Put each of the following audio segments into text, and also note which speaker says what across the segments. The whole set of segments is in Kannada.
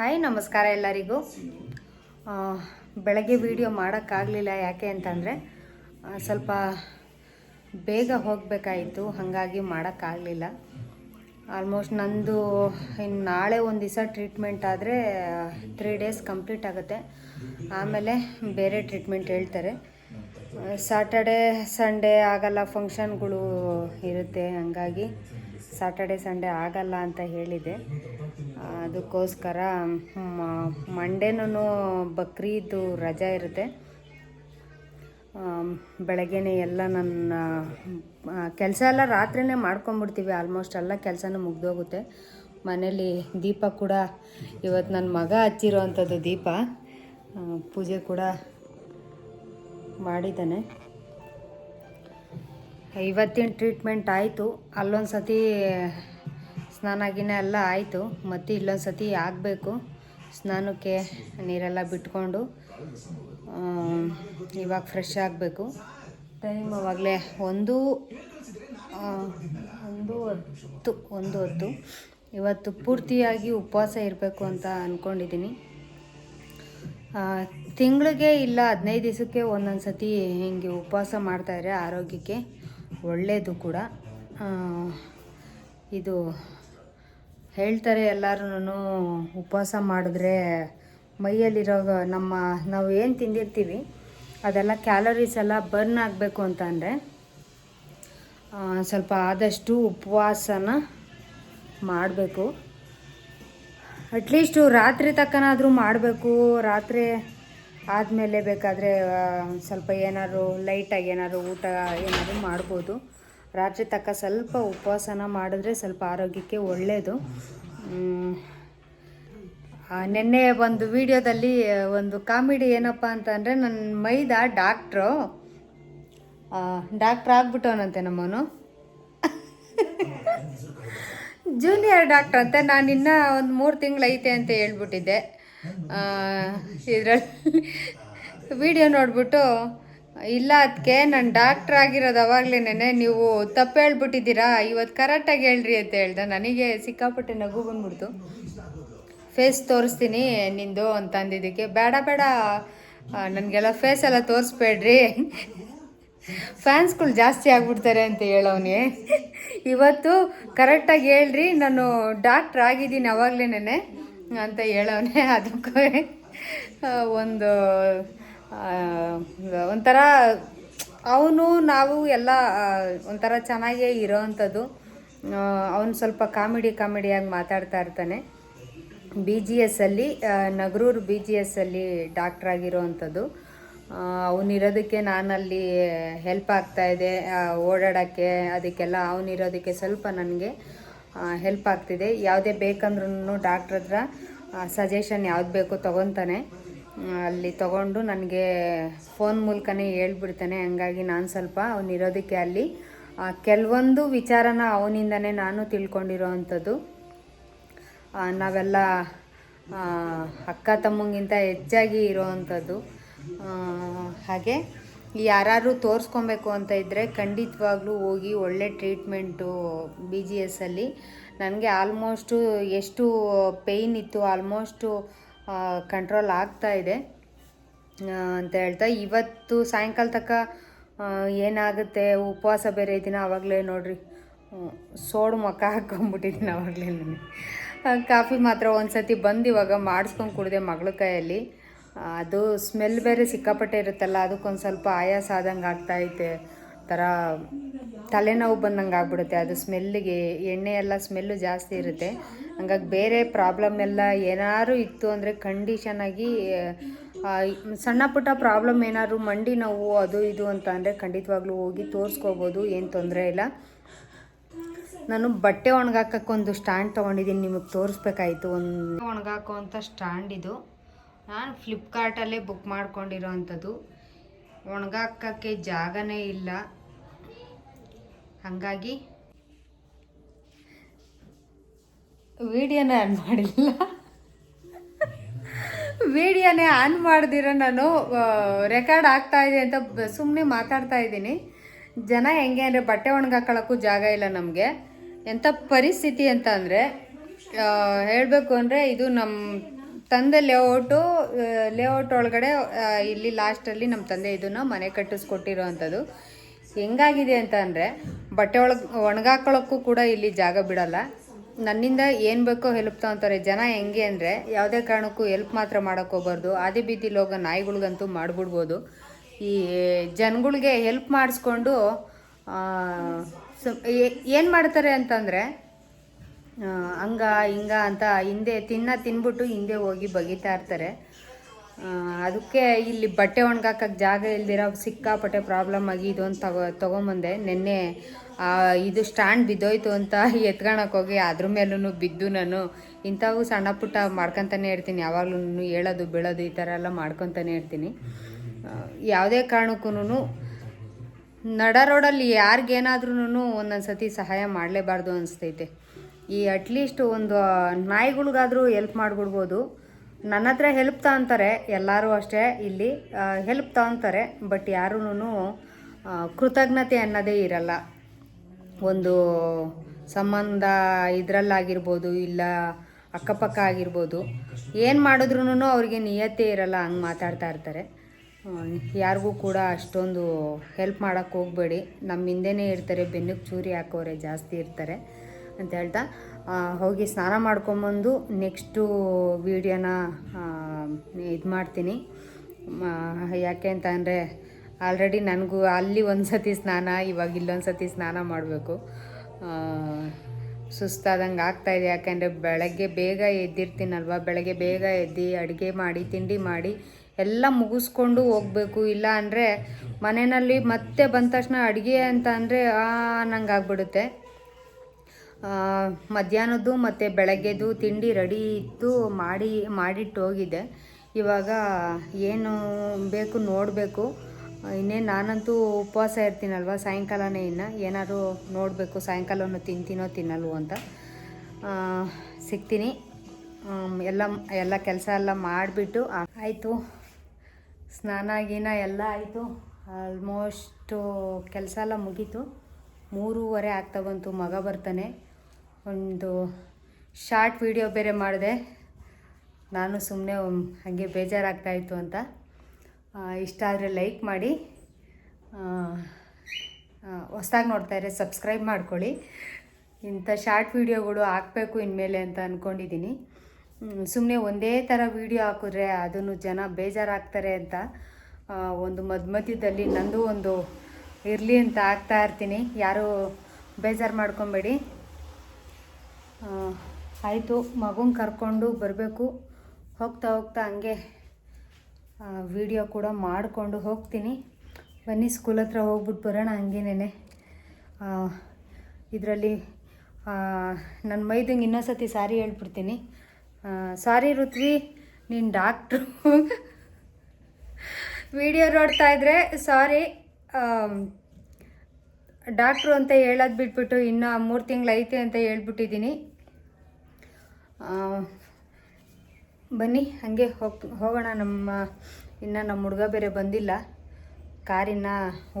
Speaker 1: ಹಾಯ್, ನಮಸ್ಕಾರ ಎಲ್ಲರಿಗೂ. ಬೆಳಗ್ಗೆ ವಿಡಿಯೋ ಮಾಡೋಕ್ಕಾಗಲಿಲ್ಲ ಯಾಕೆ ಅಂತಂದರೆ ಸ್ವಲ್ಪ ಬೇಗ ಹೋಗಬೇಕಾಯಿತು, ಹಾಗಾಗಿ ಮಾಡೋಕ್ಕಾಗಲಿಲ್ಲ. ಆಲ್ಮೋಸ್ಟ್ ನಂದು ಇನ್ನು ನಾಳೆ ಒಂದು ದಿವಸ ಟ್ರೀಟ್ಮೆಂಟ್ ಆದರೆ ತ್ರೀ ಡೇಸ್ ಕಂಪ್ಲೀಟ್ ಆಗುತ್ತೆ. ಆಮೇಲೆ ಬೇರೆ ಟ್ರೀಟ್ಮೆಂಟ್ ಹೇಳ್ತಾರೆ. ಸಾಟರ್ಡೆ ಸಂಡೇ ಆಗಲ್ಲ ಫಂಕ್ಷನ್ಗಳು ಇರುತ್ತೆ, ಹಂಗಾಗಿ ಸಾಟರ್ಡೆ ಸಂಡೇ ಆಗಲ್ಲ ಅಂತ ಹೇಳಿದೆ. ಅದಕ್ಕೋಸ್ಕರ ಮಂಡೇನೂ ಬಕ್ರೀದು ರಜಾ ಇರುತ್ತೆ. ಬೆಳಗ್ಗೆನೇ ಎಲ್ಲ ನನ್ನ ಕೆಲಸ ಎಲ್ಲ ರಾತ್ರಿನೇ ಮಾಡ್ಕೊಂಬಿಡ್ತೀವಿ. ಆಲ್ಮೋಸ್ಟ್ ಎಲ್ಲ ಕೆಲಸನೂ ಮುಗ್ದೋಗುತ್ತೆ. ಮನೇಲಿ ದೀಪ ಕೂಡ ಇವತ್ತು ನನ್ನ ಮಗ ಹಚ್ಚಿರೋ ಅಂಥದ್ದು ದೀಪ ಪೂಜೆ ಕೂಡ ಮಾಡಿದ್ದಾನೆ. ಇವತ್ತಿನ ಟ್ರೀಟ್ಮೆಂಟ್ ಆಯಿತು. ಅಲ್ಲೊಂದು ಸತಿ ಸ್ನಾನ ಗಿನ ಎಲ್ಲ ಆಯಿತು, ಮತ್ತು ಇಲ್ಲೊಂದು ಸತಿ ಆಗಬೇಕು. ಸ್ನಾನಕ್ಕೆ ನೀರೆಲ್ಲ ಬಿಟ್ಕೊಂಡು ಇವಾಗ ಫ್ರೆಶ್ ಆಗಬೇಕು. ಟೈಮ್ ಅವಾಗಲೇ ಒಂದು ಒಂದು ಹತ್ತು, ಒಂದು ಹೊತ್ತು. ಇವತ್ತು ಪೂರ್ತಿಯಾಗಿ ಉಪವಾಸ ಇರಬೇಕು ಅಂತ ಅಂದ್ಕೊಂಡಿದ್ದೀನಿ ತಿಂಗಳಿಗೆ ಇಲ್ಲ, ಹದಿನೈದು ದಿವಸಕ್ಕೆ ಒಂದೊಂದು ಸತಿ ಹಿಂಗೆ ಉಪವಾಸ ಮಾಡ್ತಾಯಿದ್ರೆ ಆರೋಗ್ಯಕ್ಕೆ ಒಳ್ಳೆಯದು ಕೂಡ. ಇದು ಹೇಳ್ತಾರೆ ಎಲ್ಲರೂ ಉಪವಾಸ ಮಾಡಿದ್ರೆ ಮೈಯಲ್ಲಿರೋ ನಮ್ಮ, ನಾವು ಏನು ತಿಂದಿರ್ತೀವಿ, ಅದೆಲ್ಲ ಕ್ಯಾಲರೀಸ್ ಎಲ್ಲ ಬರ್ನ್ ಆಗಬೇಕು ಅಂತ ಅಂದರೆ ಸ್ವಲ್ಪ ಆದಷ್ಟು ಉಪವಾಸನ ಮಾಡಬೇಕು. ಅಟ್ಲೀಸ್ಟು ರಾತ್ರಿ ತಕ್ಕನಾದರೂ ಮಾಡಬೇಕು. ರಾತ್ರಿ ಆದಮೇಲೆ ಬೇಕಾದರೆ ಸ್ವಲ್ಪ ಏನಾದ್ರು ಲೈಟಾಗಿ ಏನಾದ್ರು ಊಟ ಏನಾದರೂ ಮಾಡ್ಬೋದು. ರಾತ್ರಿ ತಕ್ಕ ಸ್ವಲ್ಪ ಉಪವಾಸನ ಮಾಡಿದ್ರೆ ಸ್ವಲ್ಪ ಆರೋಗ್ಯಕ್ಕೆ ಒಳ್ಳೆಯದು ನಿನ್ನೆ ಒಂದು ವಿಡಿಯೋದಲ್ಲಿ ಒಂದು ಕಾಮಿಡಿ ಏನಪ್ಪ ಅಂತಂದರೆ ನನ್ನ ಮೈದ ಡಾಕ್ಟ್ರು ಡಾಕ್ಟ್ರ್ ಆಗ್ಬಿಟ್ಟವನಂತೆ ನಮ್ಮನು ಜೂನಿಯರ್ ಡಾಕ್ಟರ್ ಅಂತ ನಾನು ಇನ್ನೂ ಒಂದು ಮೂರು ತಿಂಗಳು ಐತೆ ಅಂತ ಹೇಳ್ಬಿಟ್ಟಿದ್ದೆ. ಇದರಲ್ಲಿ ವಿಡಿಯೋ ನೋಡ್ಬಿಟ್ಟು ಇಲ್ಲ ಅದಕ್ಕೆ ನಾನು ಡಾಕ್ಟ್ರ್ ಆಗಿರೋದು ಅವಾಗಲೇನೆ ನೀವು ತಪ್ಪು ಹೇಳ್ಬಿಟ್ಟಿದ್ದೀರಾ? ಇವತ್ತು ಕರೆಕ್ಟಾಗಿ ಹೇಳ್ರಿ ಅಂತ ಹೇಳ್ದೆ. ನನಗೆ ಸಿಕ್ಕಾಪಟ್ಟೆ ನಗು ಬಂದ್ಬಿಡ್ತು. ಫೇಸ್ ತೋರಿಸ್ತೀನಿ ನಿಂದು ಅಂತ ಅಂದಿದ್ದಕ್ಕೆ. ಬೇಡ ಬೇಡ. ನನಗೆಲ್ಲ ಫೇಸ್ ಎಲ್ಲ ತೋರಿಸ್ಬೇಡ್ರಿ. ಫ್ಯಾನ್ಸ್ಗಳು ಜಾಸ್ತಿ ಆಗ್ಬಿಡ್ತಾರೆ ಅಂತ ಹೇಳೋವನೇ. ಇವತ್ತು ಕರೆಕ್ಟಾಗಿ ಹೇಳ್ರಿ. ನಾನು ಡಾಕ್ಟ್ರ್ ಆಗಿದ್ದೀನಿ ಅವಾಗಲೇನೆ ಅಂತ ಹೇಳೋವನೇ. ಅದಕ್ಕೆ ಒಂದು ಒಂಥರ ಅವನು, ನಾವು ಎಲ್ಲ ಒಂಥರ ಚೆನ್ನಾಗೇ ಇರೋವಂಥದ್ದು ಅವನು ಸ್ವಲ್ಪ ಕಾಮಿಡಿ, ಕಾಮಿಡಿಯಾಗಿ ಮಾತಾಡ್ತಾ ಇರ್ತಾನೆ. ಬಿ ಜಿ ಎಸ್ಸಲ್ಲಿ ನಗರೂರು ಬಿ ಜಿ ಎಸ್ಸಲ್ಲಿ ಡಾಕ್ಟ್ರ್ ಆಗಿರೋವಂಥದ್ದು ಅವನಿರೋದಕ್ಕೆ ನಾನಲ್ಲಿ ಹೆಲ್ಪ್ ಆಗ್ತಾ ಇದೆ. ಓಡಾಡೋಕ್ಕೆ, ಅದಕ್ಕೆಲ್ಲ ಅವನಿರೋದಕ್ಕೆ ಸ್ವಲ್ಪ ನನಗೆ ಹೆಲ್ಪ್ ಆಗ್ತಿದೆ. ಯಾವುದೇ ಬೇಕಂದ್ರೂ ಡಾಕ್ಟ್ರ ಹತ್ರ ಸಜೆಷನ್ ಯಾವ್ದು ಬೇಕು ತೊಗೊತಾನೆ. ಅಲ್ಲಿ ತಗೊಂಡು ನನಗೆ ಫೋನ್ ಮೂಲಕನೇ ಹೇಳ್ಬಿಡ್ತಾನೆ. ಹಂಗಾಗಿ ನಾನು ಸ್ವಲ್ಪ ಅವನಿರೋದಕ್ಕೆ ಅಲ್ಲಿ ಕೆಲವೊಂದು ವಿಚಾರನ ಅವನಿಂದನೇ ನಾನು ತಿಳ್ಕೊಂಡಿರೋ ಅಂಥದ್ದು. ನಾವೆಲ್ಲ ಅಕ್ಕ ತಮ್ಮಂಗಿಂತ ಹೆಚ್ಚಾಗಿ ಇರೋವಂಥದ್ದು ಹಾಗೆ ಯಾರು ತೋರಿಸ್ಕೊಬೇಕು ಅಂತ ಇದ್ದರೆ ಖಂಡಿತವಾಗ್ಲೂ ಹೋಗಿ ಒಳ್ಳೆ ಟ್ರೀಟ್ಮೆಂಟು ಬಿ ಜಿ ಎಸ್ಸಲ್ಲಿ ನನಗೆ ಆಲ್ಮೋಸ್ಟು ಎಷ್ಟು ಪೇಯ್ನ್ ಇತ್ತು, ಆಲ್ಮೋಸ್ಟು ಕಂಟ್ರೋಲ್ ಆಗ್ತಾ ಇದೆ. ಅಂತ ಹೇಳ್ತಾ, ಇವತ್ತು ಸಾಯಂಕಾಲ ತಕ್ಕ ಏನಾಗುತ್ತೆ? ಉಪವಾಸ ಬೇರೆ ದಿನ ಆವಾಗಲೇ ನೋಡ್ರಿ. ಸೋಡು ಮಕ್ಕ ಹಾಕ್ಕೊಂಬಿಟ್ಟಿದ್ದೀನಿ ಆವಾಗಲೇ ನಾನು. ಕಾಫಿ ಮಾತ್ರ ಒಂದು ಸತಿ ಬಂದು ಇವಾಗ ಮಾಡಿಸ್ಕೊಂಡು ಕುಡಿದೆ ಮಗಳ ಕೈಯಲ್ಲಿ. ಅದು ಸ್ಮೆಲ್ ಬೇರೆ ಸಿಕ್ಕಾಪಟ್ಟೆ ಇರುತ್ತಲ್ಲ ಅದಕ್ಕೊಂದು ಸ್ವಲ್ಪ ಆಯಾಸ ಆದಂಗೆ ಇದೆ ಥರ ತಲೆನೋವು ಬಂದಂಗೆ ಆಗ್ಬಿಡುತ್ತೆ. ಅದು ಸ್ಮೆಲ್ಲಿಗೆ ಎಣ್ಣೆ ಎಲ್ಲ ಸ್ಮೆಲ್ಲು ಜಾಸ್ತಿ ಇರುತ್ತೆ. ಹಂಗಾಗಿ ಬೇರೆ ಪ್ರಾಬ್ಲಮ್ ಎಲ್ಲ ಏನಾದ್ರು ಇತ್ತು ಅಂದರೆ ಆಗಿ ಸಣ್ಣ ಪುಟ್ಟ ಪ್ರಾಬ್ಲಮ್ ಏನಾದ್ರು ಮಂಡಿ ನೋವು ಅದು ಇದು ಅಂತ ಅಂದರೆ ಖಂಡಿತವಾಗ್ಲೂ ಹೋಗಿ ತೋರಿಸ್ಕೋಬೋದು, ಏನು ತೊಂದರೆ ಇಲ್ಲ. ನಾನು ಬಟ್ಟೆ ಒಣಗಾಕಕ್ಕೊಂದು ಸ್ಟ್ಯಾಂಡ್ ತೊಗೊಂಡಿದ್ದೀನಿ, ನಿಮಗೆ ತೋರಿಸ್ಬೇಕಾಯ್ತು ಒಂದು ಒಣಗಾಕೋ ಸ್ಟ್ಯಾಂಡ್ ಇದು. ನಾನು ಫ್ಲಿಪ್ಕಾರ್ಟಲ್ಲೇ ಬುಕ್ ಮಾಡ್ಕೊಂಡಿರೋ ಅಂಥದ್ದು ಒಣಗಾಕಕ್ಕೆ ಜಾಗನೇ ಇಲ್ಲ. ಹಾಗಾಗಿ ವಿಡಿಯೋನೇ ಆನ್ ಮಾಡಿಲ್ಲ. ವಿಡಿಯೋನೇ ಆನ್ ಮಾಡ್ದಿರೋ ನಾನು ರೆಕಾರ್ಡ್ ಆಗ್ತಾ ಇದೆ ಅಂತ ಸುಮ್ಮನೆ ಮಾತಾಡ್ತಾ ಇದ್ದೀನಿ. ಜನ ಹೆಂಗೆ ಅಂದರೆ ಬಟ್ಟೆ ಒಣಗಾಕೊಳ್ಳೋಕ್ಕೂ ಜಾಗ ಇಲ್ಲ ನಮಗೆ. ಎಂಥ ಪರಿಸ್ಥಿತಿ ಅಂತ ಅಂದರೆ ಹೇಳಬೇಕು ಅಂದರೆ ಇದು ನಮ್ಮ ತಂದೆ ಲೇಔಟು ಲೇಔಟ್ ಒಳಗಡೆ ಇಲ್ಲಿ ಲಾಸ್ಟಲ್ಲಿ ನಮ್ಮ ತಂದೆ ಇದನ್ನು ಮನೆ ಕಟ್ಟಿಸ್ಕೊಟ್ಟಿರೋ ಅಂಥದ್ದು ಹೆಂಗಾಗಿದೆ ಅಂತ ಅಂದರೆ, ಬಟ್ಟೆ ಒಳಗೆ ಒಣಗಾಕೊಳ್ಳೋಕ್ಕೂ ಕೂಡ ಇಲ್ಲಿ ಜಾಗ ಬಿಡಲ್ಲ. ನನ್ನಿಂದ ಏನು ಬೇಕೋ ಹೆಲ್ಪ್ ತಗೊಂತಾರೆ ಜನ ಹೆಂಗೆ ಅಂದರೆ ಯಾವುದೇ ಕಾರಣಕ್ಕೂ ಹೆಲ್ಪ್ ಮಾತ್ರ ಮಾಡೋಕ್ಕೆ ಹೋಗ್ಬಾರ್ದು. ಆದಿ ಬೀದಿಲಿ ಹೋಗೋ ನಾಯಿಗಳಿಗಂತೂ ಮಾಡಿಬಿಡ್ಬೋದು. ಈ ಜನಗಳಿಗೆ ಹೆಲ್ಪ್ ಮಾಡಿಸ್ಕೊಂಡು ಏನು ಮಾಡ್ತಾರೆ ಅಂತಂದರೆ ಹಂಗ, ಹಿಂಗ ಅಂತ ಹಿಂದೆ ತಿನ್ನ ತಿನ್ಬಿಟ್ಟು ಹಿಂದೆ ಹೋಗಿ ಬಗಿತಾ ಇರ್ತಾರೆ. ಅದಕ್ಕೆ ಇಲ್ಲಿ ಬಟ್ಟೆ ಒಣಗಾಕಕ್ಕೆ ಜಾಗ ಇಲ್ದಿರ ಸಿಕ್ಕಾಪಟ್ಟೆ ಪ್ರಾಬ್ಲಮ್ ಆಗಿ ಇದೊಂದು ತಗೋ, ತೊಗೊಂಬಂದೆ. ನಿನ್ನೆ ಇದು ಸ್ಟ್ಯಾಂಡ್ ಬಿದ್ದೋಯ್ತು ಅಂತ ಎತ್ಕೊಳಕ್ಕೆ ಹೋಗಿ ಅದ್ರ ಮೇಲೂ ಬಿದ್ದು ನಾನು. ಇಂಥವು ಸಣ್ಣ ಪುಟ್ಟ ಮಾಡ್ಕೊತಾನೆ ಇರ್ತೀನಿ. ಯಾವಾಗಲೂ ಹೇಳೋದು, ಬೀಳೋದು ಈ ಥರ ಎಲ್ಲ ಮಾಡ್ಕೊತಾನೆ ಇರ್ತೀನಿ. ಯಾವುದೇ ಕಾರಣಕ್ಕೂ ನಡ ರೋಡಲ್ಲಿ ಯಾರಿಗೇನಾದ್ರೂ ಒಂದೊಂದು ಸತಿ ಸಹಾಯ ಮಾಡಲೇಬಾರ್ದು ಅನಿಸ್ತೈತೆ. ಈ ಅಟ್ಲೀಸ್ಟ್ ಒಂದು ನಾಯಿಗಳಿಗಾದರೂ ಹೆಲ್ಪ್ ಮಾಡಿಬಿಡ್ಬೋದು ನನ್ನ ಹತ್ರ ಹೆಲ್ಪ್ ತಗೊಂತಾರೆ, ಎಲ್ಲರೂ ಅಷ್ಟೇ ಇಲ್ಲಿ ಹೆಲ್ಪ್ ತಗೊತಾರೆ ಬಟ್ ಯಾರೂ ಕೃತಜ್ಞತೆ ಅನ್ನೋದೇ ಇರಲ್ಲ. ಒಂದು ಸಂಬಂಧ ಇದರಲ್ಲಾಗಿರ್ಬೋದು, ಇಲ್ಲ ಅಕ್ಕಪಕ್ಕ ಆಗಿರ್ಬೋದು, ಏನು ಮಾಡಿದ್ರೂ ಅವ್ರಿಗೆ ನಿಯತ್ತೆ ಇರಲ್ಲ, ಹಂಗೆ ಮಾತಾಡ್ತಾ ಇರ್ತಾರೆ. ಯಾರಿಗೂ ಕೂಡ ಅಷ್ಟೊಂದು ಹೆಲ್ಪ್ ಮಾಡೋಕ್ಕೆ ಹೋಗಬೇಡಿ. ನಮ್ಮ ಹಿಂದೆನೇ ಇರ್ತಾರೆ, ಬೆನ್ನಿಗೆ ಚೂರಿ ಹಾಕೋರೆ ಜಾಸ್ತಿ ಇರ್ತಾರೆ ಅಂತ ಹೇಳ್ತಾ. ಹೋಗಿ ಸ್ನಾನ ಮಾಡ್ಕೊಂಬಂದು ನೆಕ್ಸ್ಟು ವೀಡಿಯೋನ ಇದು ಮಾಡ್ತೀನಿ. ಯಾಕೆ ಅಂತ ಅಂದರೆ ಆಲ್ರೆಡಿ ನನಗೂ ಅಲ್ಲಿ ಒಂದು ಸತಿ ಸ್ನಾನ, ಇವಾಗ ಇಲ್ಲೊಂದು ಸತಿ ಸ್ನಾನ ಮಾಡಬೇಕು. ಸುಸ್ತಾದಂಗೆ ಆಗ್ತಾಯಿದೆ ಯಾಕೆಂದರೆ ಬೆಳಗ್ಗೆ ಬೇಗ ಎದ್ದಿರ್ತೀನಲ್ವ? ಬೆಳಗ್ಗೆ ಬೇಗ ಎದ್ದು ಅಡುಗೆ ಮಾಡಿ, ತಿಂಡಿ ಮಾಡಿ ಎಲ್ಲ ಮುಗಿಸ್ಕೊಂಡು ಹೋಗಬೇಕು. ಇಲ್ಲ ಅಂದರೆ ಮನೆಯಲ್ಲಿ ಮತ್ತೆ ಬಂದ ತಕ್ಷಣ ಅಡುಗೆ ಅಂತ ಅಂದರೆ ನಂಗೆ ಆಗ್ಬಿಡುತ್ತೆ. ಮಧ್ಯಾಹ್ನದ್ದು ಮತ್ತು ಬೆಳಗ್ಗೆದು ತಿಂಡಿ ರೆಡಿ ಇತ್ತು, ಮಾಡಿ ಮಾಡಿಟ್ಟು ಹೋಗಿದ್ದೆ ಇವಾಗ ಏನು ಬೇಕು ನೋಡಬೇಕು. ಇನ್ನೇನು ನಾನಂತೂ ಉಪವಾಸ ಇರ್ತೀನಲ್ವ, ಸಾಯಂಕಾಲನೇ ಇನ್ನು. ಏನಾದರೂ ನೋಡಬೇಕು, ಸಾಯಂಕಾಲವನ್ನು ತಿಂತೀನೋ ತಿನ್ನಲ್ವೋ ಅಂತ. ಸಿಗ್ತೀನಿ. ಎಲ್ಲ ಎಲ್ಲ ಕೆಲಸ ಎಲ್ಲ ಮಾಡಿಬಿಟ್ಟು ಆಯಿತು. ಸ್ನಾನ ಗೀನ ಎಲ್ಲ ಆಯಿತು. ಆಲ್ಮೋಸ್ಟು ಕೆಲಸ ಎಲ್ಲ ಮುಗೀತು. ಮೂರುವರೆ ಆಗ್ತಾ ಬಂತು, ಮಗ ಬರ್ತಾನೆ. ಒಂದು ಶಾರ್ಟ್ ವಿಡಿಯೋ ಬೇರೆ ಮಾಡಿದೆ. ನಾನು ಸುಮ್ಮನೆ ಹಾಗೆ ಬೇಜಾರಾಗ್ತಾಯಿತ್ತು ಅಂತ. ಇಷ್ಟ ಆದರೆ ಲೈಕ್ ಮಾಡಿ. ಹೊಸ್ದಾಗಿ ನೋಡ್ತಾಯಿದ್ರೆ ಸಬ್ಸ್ಕ್ರೈಬ್ ಮಾಡ್ಕೊಳ್ಳಿ. ಇಂಥ ಶಾರ್ಟ್ ವಿಡಿಯೋಗಳು ಹಾಕಬೇಕು ಇನ್ಮೇಲೆ ಅಂತ ಅಂದ್ಕೊಂಡಿದ್ದೀನಿ ಸುಮ್ಮನೆ ಒಂದೇ ಥರ ವಿಡಿಯೋ ಹಾಕಿದ್ರೆ ಅದನ್ನು ಜನ ಬೇಜಾರಾಗ್ತಾರೆ ಅಂತ ಒಂದು ಮಧ್ಯ ಮಧ್ಯದಲ್ಲಿ ನಂದು ಒಂದು ಇರಲಿ ಅಂತ ಆಗ್ತಾ ಇರ್ತೀನಿ. ಯಾರೂ ಬೇಜಾರು ಮಾಡ್ಕೊಬೇಡಿ. ಆಯಿತು, ಮಗುನ ಕರ್ಕೊಂಡು ಬರಬೇಕು. ಹೋಗ್ತಾ ಹೋಗ್ತಾ ಹಂಗೆ ವಿಡಿಯೋ ಕೂಡ ಮಾಡಿಕೊಂಡು ಹೋಗ್ತೀನಿ. ಬನ್ನಿ ಸ್ಕೂಲ್ ಹತ್ರ ಹೋಗ್ಬಿಟ್ಟು ಬರೋಣ ಹಂಗೇನೆ ಇದರಲ್ಲಿ ನನ್ನ ಮೈದಂಗೆ ಇನ್ನೊಂದ್ಸತಿ ಸಾರಿ ಹೇಳ್ಬಿಡ್ತೀನಿ. ಸಾರಿ ಋತ್ವಿ, ನೀನು ಡಾಕ್ಟ್ರು ವಿಡಿಯೋ ನೋಡ್ತಾ ಇದ್ರೆ ಸಾರಿ ಡಾಕ್ಟ್ರು ಅಂತ ಹೇಳೋದು ಬಿಟ್ಬಿಟ್ಟು ಇನ್ನೂ ಮೂರು ತಿಂಗಳು ಐತೆ ಅಂತ ಹೇಳ್ಬಿಟ್ಟಿದ್ದೀನಿ. ಬನ್ನಿ, ಹಾಗೆ ಹೋಗ್ ಹೋಗೋಣ. ನಮ್ಮ, ಇನ್ನು ನಮ್ಮ ಹುಡುಗ ಬೇರೆ ಬಂದಿಲ್ಲ. ಕಾರಿನ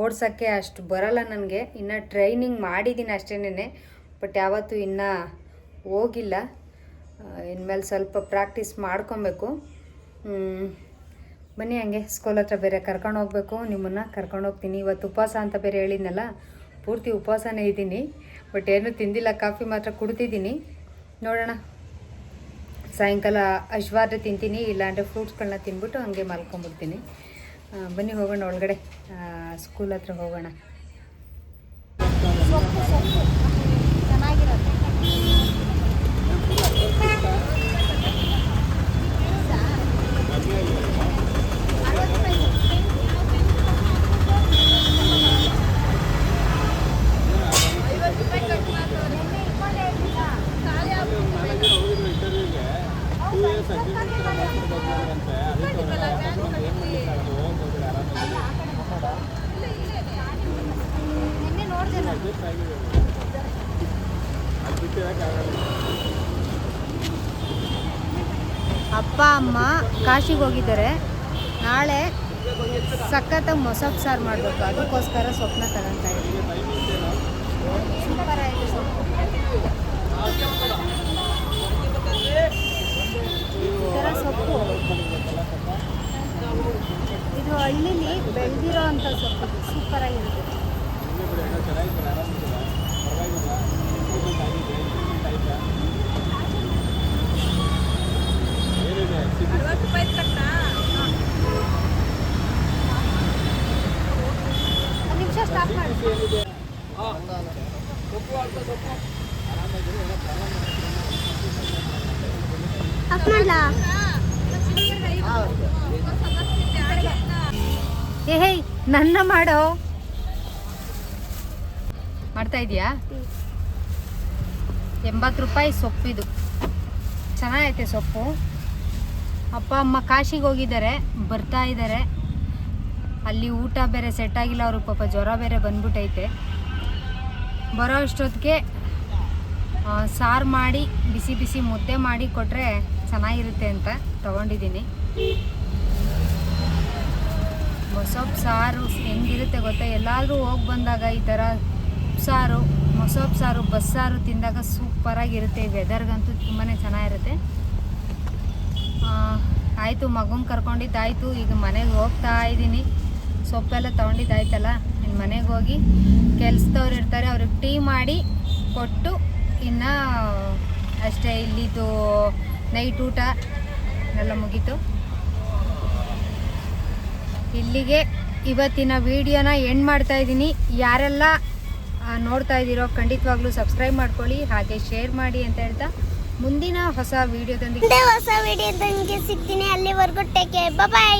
Speaker 1: ಓಡ್ಸೋಕ್ಕೆ ಅಷ್ಟು ಬರಲ್ಲ ನನಗೆ. ಇನ್ನು ಟ್ರೈನಿಂಗ್ ಮಾಡಿದ್ದೀನಿ ಅಷ್ಟೇನೆ ಬಟ್ ಯಾವತ್ತೂ ಇನ್ನೂ ಹೋಗಿಲ್ಲ. ಇನ್ಮೇಲೆ ಸ್ವಲ್ಪ ಪ್ರಾಕ್ಟೀಸ್ ಮಾಡ್ಕೊಬೇಕು. ಬನ್ನಿ ಹಂಗೆ. ಸ್ಕೂಲ್ ಹತ್ರ ಬೇರೆ ಕರ್ಕೊಂಡು ಹೋಗ್ಬೇಕು. ನಿಮ್ಮನ್ನು ಕರ್ಕೊಂಡು ಹೋಗ್ತೀನಿ. ಇವತ್ತು ಉಪವಾಸ ಅಂತ ಬೇರೆ ಹೇಳಿದ್ನಲ್ಲ ಪೂರ್ತಿ ಉಪವಾಸನೇ ಇದ್ದೀನಿ. ಬಟ್ ಏನೂ ತಿಂದಿಲ್ಲ, ಕಾಫಿ ಮಾತ್ರ ಕುಡ್ತಿದ್ದೀನಿ ನೋಡೋಣ. ಸಾಯಂಕಾಲ ಅಶ್ವಾದ್ರೆ ತಿಂತೀನಿ, ಇಲ್ಲಾಂದರೆ ಫ್ರೂಟ್ಸ್ಗಳನ್ನ ತಿಂದ್ಬಿಟ್ಟು ಹಂಗೆ ಮಲ್ಕೊಂಬಿಡ್ತೀನಿ. ಬನ್ನಿ ಹೋಗೋಣ ಒಳಗಡೆ. ಸ್ಕೂಲ್ ಹತ್ರ ಹೋಗೋಣ. ಅಪ್ಪ, ಅಮ್ಮ ಕಾಶಿಗೆ ಹೋಗಿದ್ದಾರೆ. ನಾಳೆ ಸಖತ್ತ ಮೊಸಕ್ ಸಾರು ಮಾಡಬೇಕು. ಅದಕ್ಕೋಸ್ಕರ ಸ್ವಪ್ನ ತಗೊಂತ ಈ ಥರ ಸೊಪ್ಪು.
Speaker 2: ಇದು ಹಳ್ಳಿಲಿ ಬೆಳೆದಿರೋ ಅಂತ
Speaker 1: ಸೊಪ್ಪು. ಸೂಪರಾಗಿರುತ್ತೆ. ನನ್ನ ಮಾಡೋ. ಮಾಡ್ತಾ ಇದೀಯಾ? ಎಂಬತ್ತು ರೂಪಾಯಿ ಸೊಪ್ಪಿದು ಚೆನ್ನಾಗೈತೆ ಸೊಪ್ಪು. ಅಪ್ಪ, ಅಮ್ಮ ಕಾಶಿಗೆ ಹೋಗಿದ್ದಾರೆ, ಬರ್ತಾ ಇದ್ದಾರೆ. ಅಲ್ಲಿ ಊಟ ಬೇರೆ ಸೆಟ್ ಆಗಿಲ್ಲ ಅವ್ರಿಗೆ ಪಾಪ ಜ್ವರ ಬೇರೆ ಬಂದ್ಬಿಟ್ಟೈತೆ ಬರೋ ಅಷ್ಟೊತ್ತಿಗೆ ಸಾರು ಮಾಡಿ, ಬಿಸಿ ಬಿಸಿ ಮುದ್ದೆ ಮಾಡಿ ಕೊಟ್ಟರೆ ಚೆನ್ನಾಗಿರುತ್ತೆ ಅಂತ ತಗೊಂಡಿದ್ದೀನಿ. ಮೊಸೊಪ್ಪು ಸಾರು ಹೆಂಗಿರುತ್ತೆ ಗೊತ್ತಾ? ಎಲ್ಲಾದರೂ ಹೋಗಿ ಬಂದಾಗ ಈ ಥರ ಸಾರು ಮೊಸೊಪ್ಪು ಸಾರು ಬಸ್ಸಾರು ತಿಂದಾಗ ಸೂಪರಾಗಿರುತ್ತೆ. ವೆದರ್ಗಂತೂ ತುಂಬಾ ಚೆನ್ನಾಗಿರುತ್ತೆ. ಆಯಿತು, ಮಗುನ ಕರ್ಕೊಂಡಿದ್ದಾಯಿತು. ಈಗ ಮನೆಗೆ ಹೋಗ್ತಾ ಇದ್ದೀನಿ ಸೊಪ್ಪೆಲ್ಲ ತೊಗೊಂಡಿದ್ದಾಯ್ತಲ್ಲ ಇನ್ನು ಮನೆಗೆ ಹೋಗಿ ಕೆಲಸದವ್ರು ಇರ್ತಾರೆ, ಅವ್ರಿಗೆ ಟೀ ಮಾಡಿ ಕೊಟ್ಟು ಇನ್ನು ಅಷ್ಟೇ ಇಲ್ಲಿದ್ದು ನೈಟ್ ಊಟ ಎಲ್ಲ ಮುಗೀತು. ಇಲ್ಲಿಗೆ ಇವತ್ತಿನ ವಿಡಿಯೋನ ಎಂಡ್ ಮಾಡ್ತಾ ಇದ್ದೀನಿ. ಯಾರೆಲ್ಲ ನೋಡ್ತಾ ಇದ್ದೀರೋ ಖಂಡಿತವಾಗ್ಲೂ ಸಬ್ಸ್ಕ್ರೈಬ್ ಮಾಡ್ಕೊಳ್ಳಿ, ಹಾಗೆ ಶೇರ್ ಮಾಡಿ ಅಂತ ಹೇಳ್ತಾ ಮುಂದಿನ ಹೊಸ ವಿಡಿಯೋದೊಂದಿಗೆ
Speaker 2: ಹೊಸ ವಿಡಿಯೋದೊಂದಿಗೆ ಸಿಗ್ತೀನಿ. ಅಲ್ಲಿವರೆಗೂ ಟೇಕ್ ಕೇರ್ ಬಾಯ್